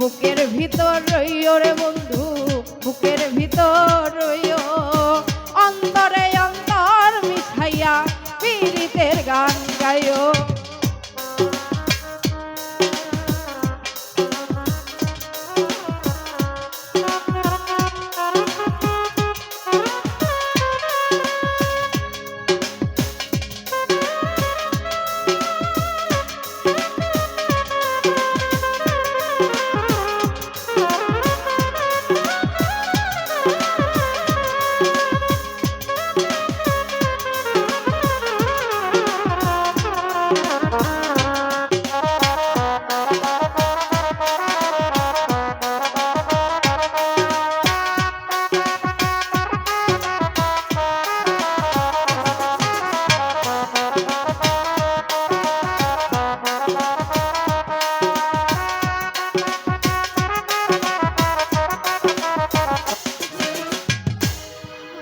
বুকের ভিতর রইও রে বন্ধু।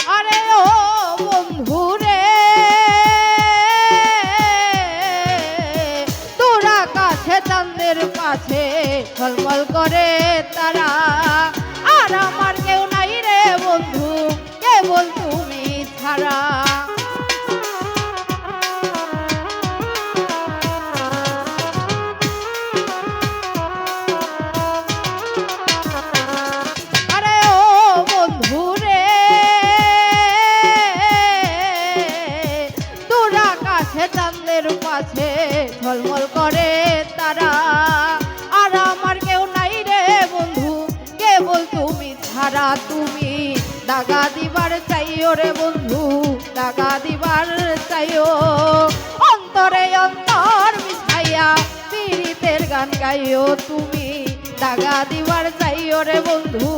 আরে করে তারা চাইও রে বন্ধু, টাকা দিবার চাইও। অন্তরে অন্তর মিশাইয়া পীড়িতের গান গাইও। তুমি টাকা দিবার চাইও রে বন্ধু,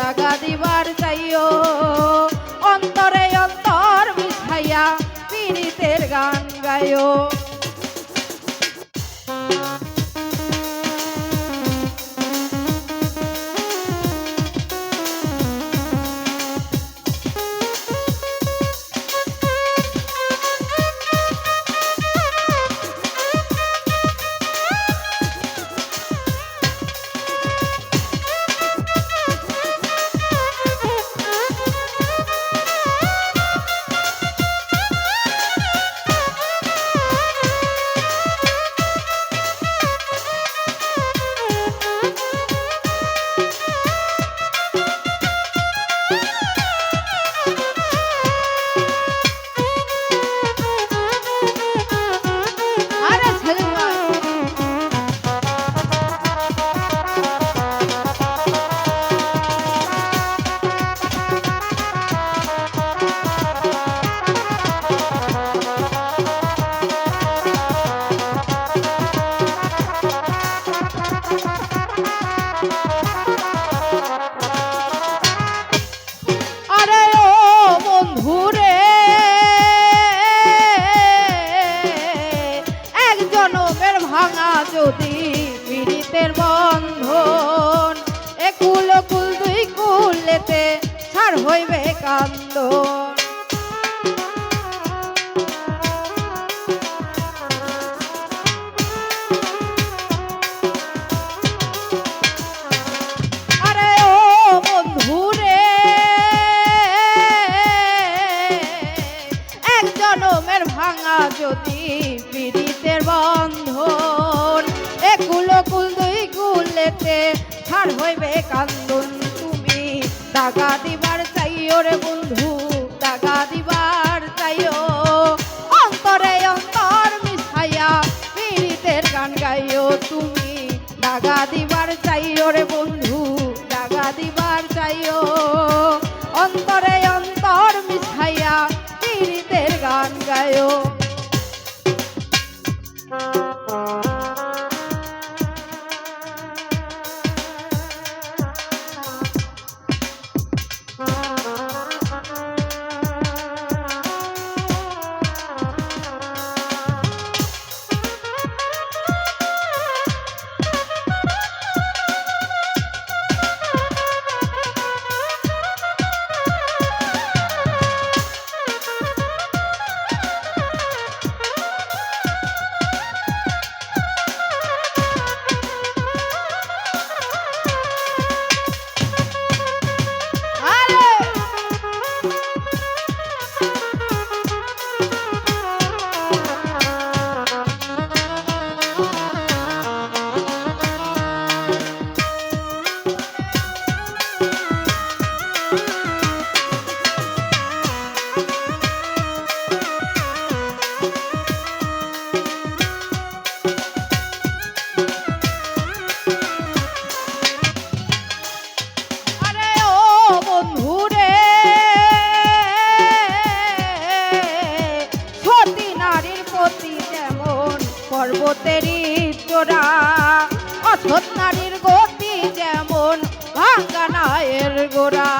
টাকা দিবার চাইও। অন্তরে অন্তর মিশাইয়া পীড়িতের গান গাইও। হইবে পর্বতেরই চোরা নারীর গতি যেমন ভাঙ্গা নায়ের গোড়া।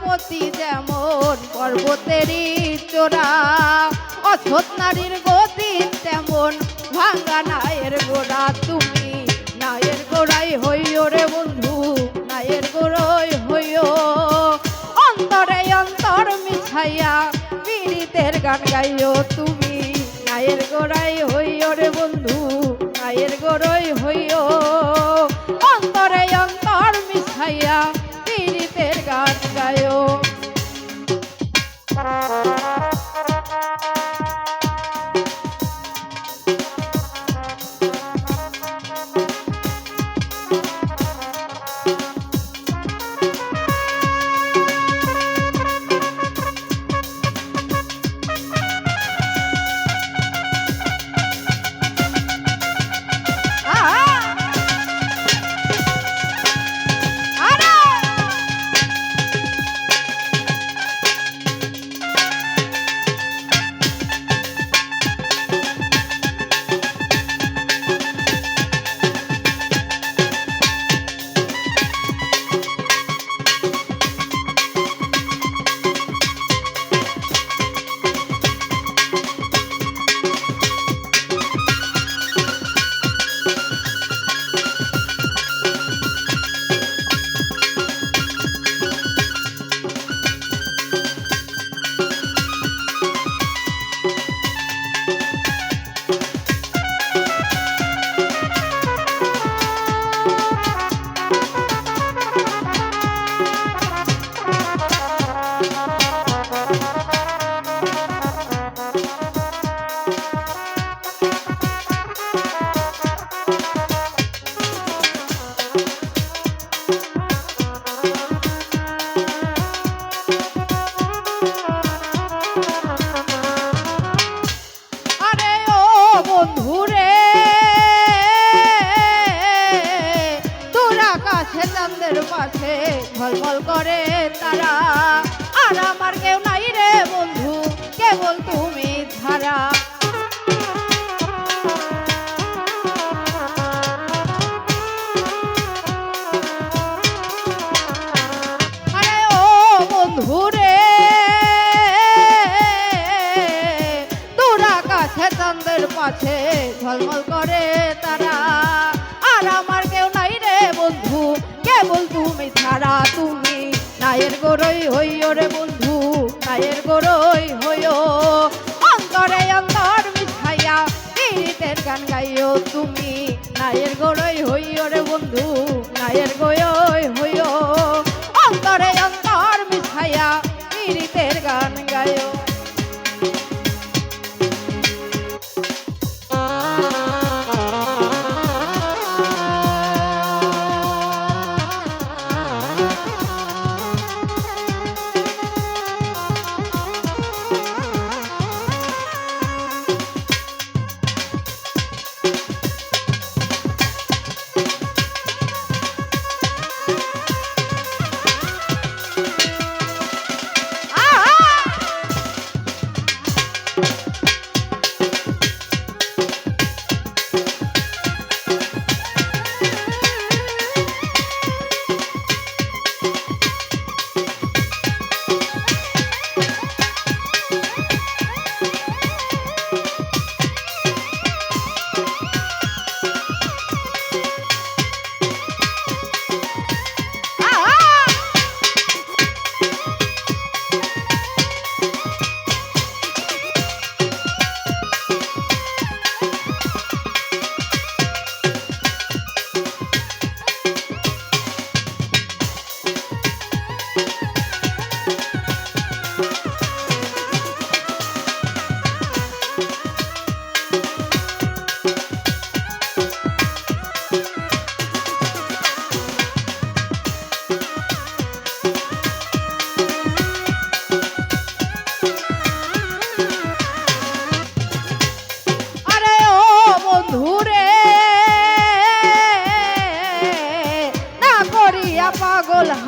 প্রতি যেমন পর্বতেরই চোরা অসৎ নারীর গতি তেমন। ভাঙ্গা নায়ের গোড়া তুমি, নায়ের গোড়াই হইও রে বন্ধু, নায়ের গোড়াই হইও। অন্তরে অন্তর মিছাইয়া পীড়িতের গান গাইও তুমি, নায়ের গোড়াই হইও রে বন্ধু, নায়ের গোড়াই বন্ধুরে, তোরা কাছে চাঁদের পাশে ঝলমল করে তারা। আর আমার কেউ নাই রে বন্ধু, কেবল তুমি ছাড়া চন্দ্রের পাশে ঝলমল করে তারা। আর আমার কেউ নাই রে বন্ধু, কেবল তুমি ছাড়া তুমি। নায়ের গরই হইও রে বন্ধু, নায়ের গরই হইও। অন্তরে অন্তর মিশাইয়া পীড়িতের গান গাইও তুমি। নায়ের গরই হইও রে বন্ধু, নায়ের গয়ই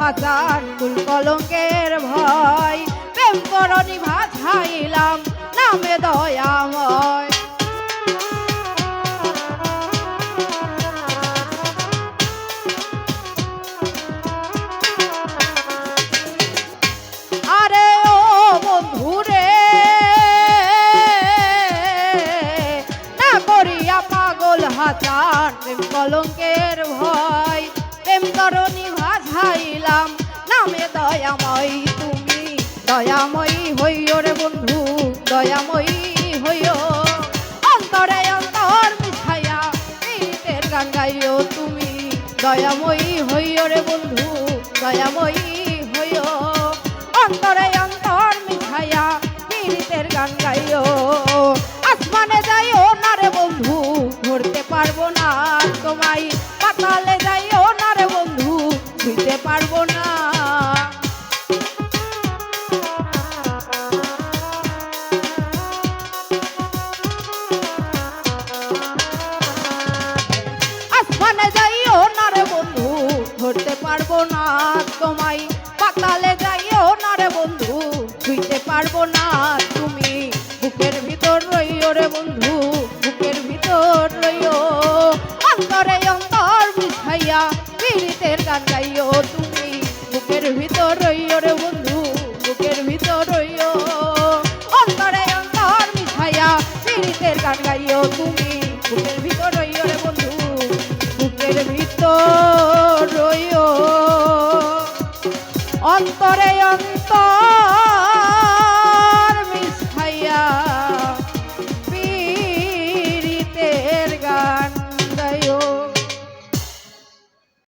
হাজার কুল কলঙ্কের ভয়। প্রেম করণি ভাঝাইলাম নামে দয়াময়। কলঙ্কের ভয়। প্রেম করণি ভাঝাইলাম নামে দয়াময় তুমি, দয়াময়ী হইও রে বন্ধু, দয়াময়ী হইও। অন্তরে অন্তর মিশাইয়া পীড়িতের গান গাইও তুমি, দয়াময়ী হইও রে বন্ধু, দয়াময়ী হইও। অন্তরে অন্তর মিশাইয়া পীড়িতের গান গাইও, আসমানে যাইও না গাইও তুমি বুকের ভিতর